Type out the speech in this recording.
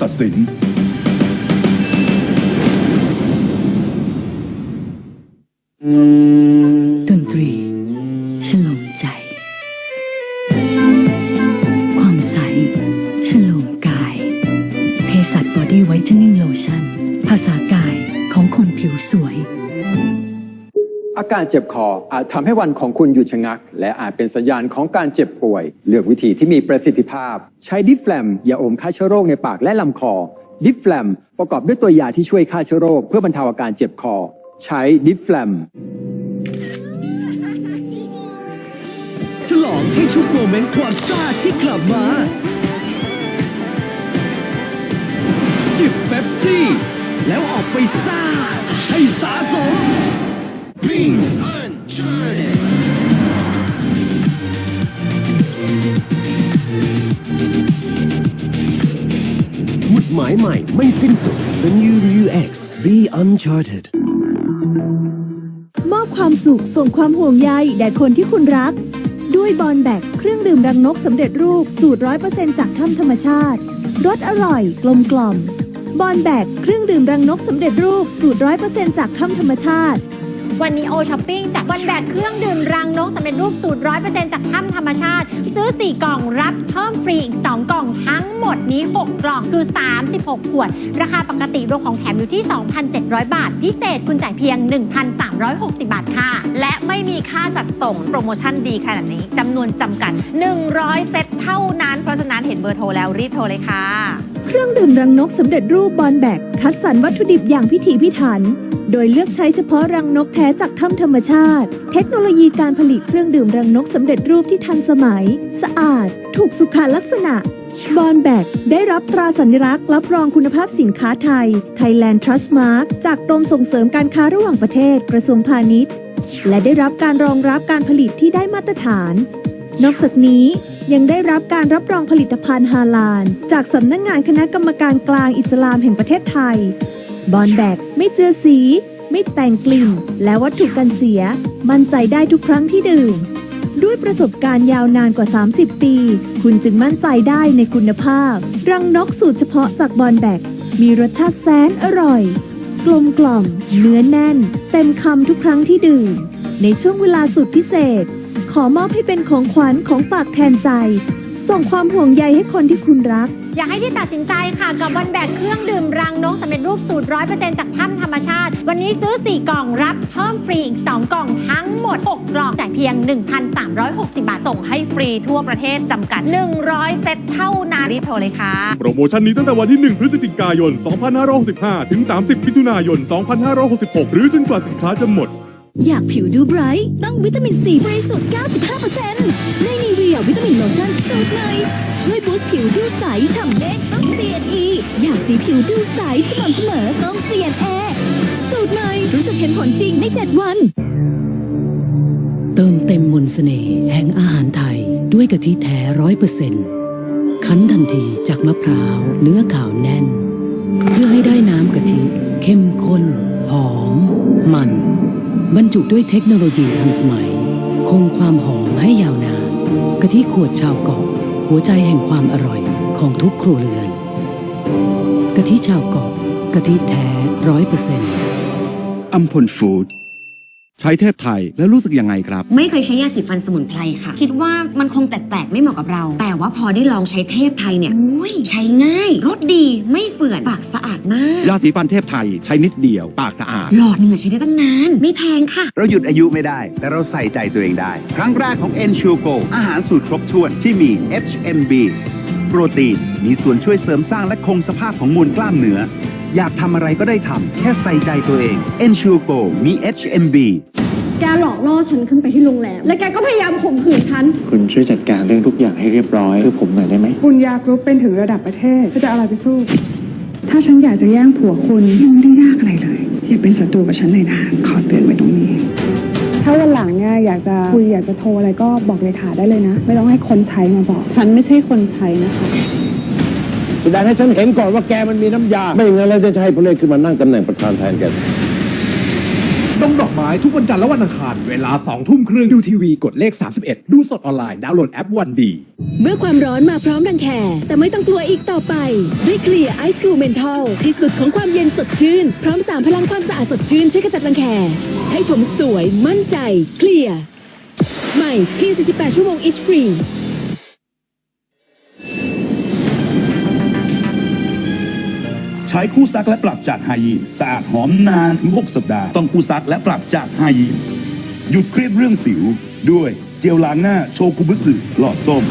ตัดสิน ดนตรีฉลองใจ ความใสฉลองกายเภสัชบอดี้ไวท์เทนนิ่งโลชั่น ภาษากายของคนผิวสวย อาการเจ็บคออาจทำให้วันของคุณหยุดชะงัก และอาจเป็นสัญญาณของการเจ็บป่วย เลือกวิธีที่มีประสิทธิภาพ ใช้ดิฟแฟลมยาอมฆ่าเชื้อโรคในปากและลำคอ ดิฟแฟลมประกอบด้วยตัวยาที่ช่วยฆ่าเชื้อโรคเพื่อบรรเทาอาการเจ็บคอ ใช้ดิฟแฟลมฉลองให้ทุกโมเมนต์ความซ่าที่กลับมาจิบเป๊ปซี่ แล้วออกไปซ่าให้สะสม หมุดหมายใหม่ไม่สิ้นสุด The New UX Be Uncharted มอบความสุขส่งความห่วงใยแด่คนที่คุณรัก ด้วยบอลแบกเครื่องดื่มรังนกสำเร็จรูปสูตรร้อยเปอร์เซ็นจากถ้ำธรรมชาติรสอร่อยกลมกล่อม บอลแบกเครื่องดื่มรังนกสำเร็จรูปสูตรร้อยเปอร์เซ็นจากถ้ำธรรมชาติ วันนี้โอช้อปปิ้งจากวันแบกเครื่องดื่มรังนกสำเร็จรูปสูตรร้อยเปอร์เซ็นต์จากถ้ำธรรมชาติ ซื้อ 4 กล่องรับเพิ่มฟรีอีก 2 กล่องทั้งหมดนี้ 6 กล่องคือ 36 ขวด ราคาปกติรวมของแถมอยู่ที่ 2,700 บาท พิเศษคุณจ่ายเพียง 1,360 บาทค่ะ และไม่มีค่าจัดส่งโปรโมชั่นดีขนาดนี้จำนวนจำกัด 100 เซตเท่านั้น เพราะฉะนั้นเห็นเบอร์โทรแล้วรีบโทรเลยค่ะ เครื่องดื่มรังนกสำเร็จรูปบอลแบกคัดสรรวัตถุดิบอย่างพิถีพิถัน โดยเลือกใช้เฉพาะรังนกแท้จากถ้ำธรรมชาติ เทคโนโลยีการผลิตเครื่องดื่มรังนกสำเร็จรูปที่ทันสมัย สะอาด ถูกสุขลักษณะบอลแบกได้รับตราสัญลักษณ์รับรองคุณภาพสินค้าไทย Thailand Trust Mark จากกรมส่งเสริมการค้าระหว่างประเทศกระทรวงพาณิชย์ และได้รับการรองรับการผลิตที่ได้มาตรฐาน นอกจากนี้ยังได้รับการรับรองผลิตภัณฑ์ฮาลาล จากสำนักงงานคณะกรรมการกลางอิสลามแห่งประเทศไทย บอลแบกไม่เจือสี ไม่แต่งกลิ่น และวัตถุกันเสีย มั่นใจได้ทุกครั้งที่ดื่ม ด้วยประสบการณ์ยาวนานกว่า 30 ปี คุณจึงมั่นใจได้ในคุณภาพ รังนกสูตรเฉพาะจากบอลแบกมีรสชาติแสนอร่อย กลมกล่อม เนื้อแน่น เต็มคำทุกครั้งที่ดื่ม ในช่วงเวลาสุดพิเศษ ขอมอบให้เป็นของขวัญของฝากแทนใจ ส่งความห่วงใยให้คนที่คุณรัก อยากให้ที่ตัดสินใจค่ะกับวันแบกเครื่องดื่มรังนกสำเร็จรูปสูตรร้อยเปอร์เซ็นต์จากถ้ำธรรมชาติ วันนี้ซื้อ 4 กล่องรับเพิ่มฟรีอีก 2 กล่องทั้งหมด 6 กล่องจ่ายเพียง 1,360 บาท ส่งให้ฟรีทั่วประเทศจำกัด 100 เซตเท่านั้นรีบโทรเลยค่ะ โปรโมชั่นนี้ตั้งแต่วันที่ 1 พฤศจิกายน 2565 ถึง 30 มิถุนายน 2566 หรือจนกว่าสินค้าจะหมด อยากผิวดูไบรท์ต้องวิตามินซีบริสุทธิ์ 95%ในนีเวียวิตามินโลชั่นสูตรใหม่ช่วยบูสต์ผิวดูใสฉ่ำเด้งต้อง CNE อยากสีผิวดูใสสม่ำเสมอต้อง CNA สูตรใหม่รู้สึกเห็นผลจริงใน 7 วัน เติมเต็มมนต์เสน่ห์แห่งอาหารไทยด้วยกะทิแท้ร้อยเปอร์เซ็นต์คั้นทันทีจากมะพร้าวเนื้อขาวแน่น เพื่อให้ได้น้ำกะทิ เข้มข้น หอม มัน บรรจุด้วยเทคโนโลยีทันสมัย คงความหอมให้ยาวนานกะทิขวดชาวเกาะ หัวใจแห่งความอร่อยของทุกครัวเรือนกะทิชาวเกาะกะทิแท้ร้อยเปอร์เซ็นต์อัมพลฟู้ด ใช้เทพไทยแล้วรู้สึกยังไงครับ ไม่เคยใช้ยาสีฟันสมุนไพรค่ะ คิดว่ามันคงแปลกๆไม่เหมาะกับเรา แต่ว่าพอได้ลองใช้เทพไทยเนี่ยอุ้ยใช้ง่ายรสดีไม่เฟื่อนปากสะอาดมากยาสีฟันเทพไทยใช้นิดเดียว ปากสะอาด หลอดหนึ่งอะใช้ได้ตั้งนาน ไม่แพงค่ะ เราหยุดอายุไม่ได้ แต่เราใส่ใจตัวเองได้ ครั้งแรกของ e n s u r e Go อาหารสูตรครบถ้วนที่มี HMB โปรตีนมีส่วนช่วยเสริมสร้างและคงสภาพของมวลกล้ามเนื้อ อยากทำอะไรก็ได้ทำแค่ใส่ใจตัวเอง e n s u r e Go มี HMB แกหลอกล่อฉันขึ้นไปที่โรงแรม และแกก็พยายามข่มขืนฉัน คุณช่วยจัดการเรื่องทุกอย่างให้เรียบร้อยเพื่อผมหน่อยได้ไหมบุญญากรุ๊ปเป็นถึงระดับประเทศจะเอาอะไรไปสู้ ถ้าฉันอยากจะแย่งผัวคุณมันไม่ได้ยากอะไรเลย อย่าเป็นศัตรูกับฉันเลยนะ ขอเตือนไว้ตรงนี้ ถ้าวันหลังเนี่ยอยากจะคุยอยากจะโทรอะไรก็บอกเลขาได้เลยนะ ไม่ต้องให้คนใช้มาบอก ฉันไม่ใช่คนใช้นะคะ แสดงให้ฉันเห็นก่อนว่าแกมันมีน้ำยา ไม่งั้นเราจะใช้พลเอกขึ้นมานั่งตำแหน่งประธานแทนแกดงดอกไม้ทุกวันจันทร์และวันอังคาร เวลา2ทุ่มครึ่งดูทีวีกดเลข 31 ดูสดออนไลน์ ดาวน์โหลดแอปวันดี เมื่อความร้อนมาพร้อมรังแคแต่ไม่ต้องกลัวอีกต่อไป ด้วยเคลียร์ไอซ์คูลเมนทัลที่สุดของความเย็นสดชื่น พร้อมสามพลังความสะอาดสดชื่น ช่วยขจัดรังแคให้ผมสวยมั่นใจเคลียร์ใหม่เพียง48 ชั่วโมงอิช ใช้คู่ซักและปรับจากไฮยีนสะอาดหอมนานถึง 6 สัปดาห์ ต้องคู่ซักและปรับจากไฮยีนหยุดเครียดเรื่องสิวด้วยเจลล้างหน้าโชกุบุสึหลอดส้ม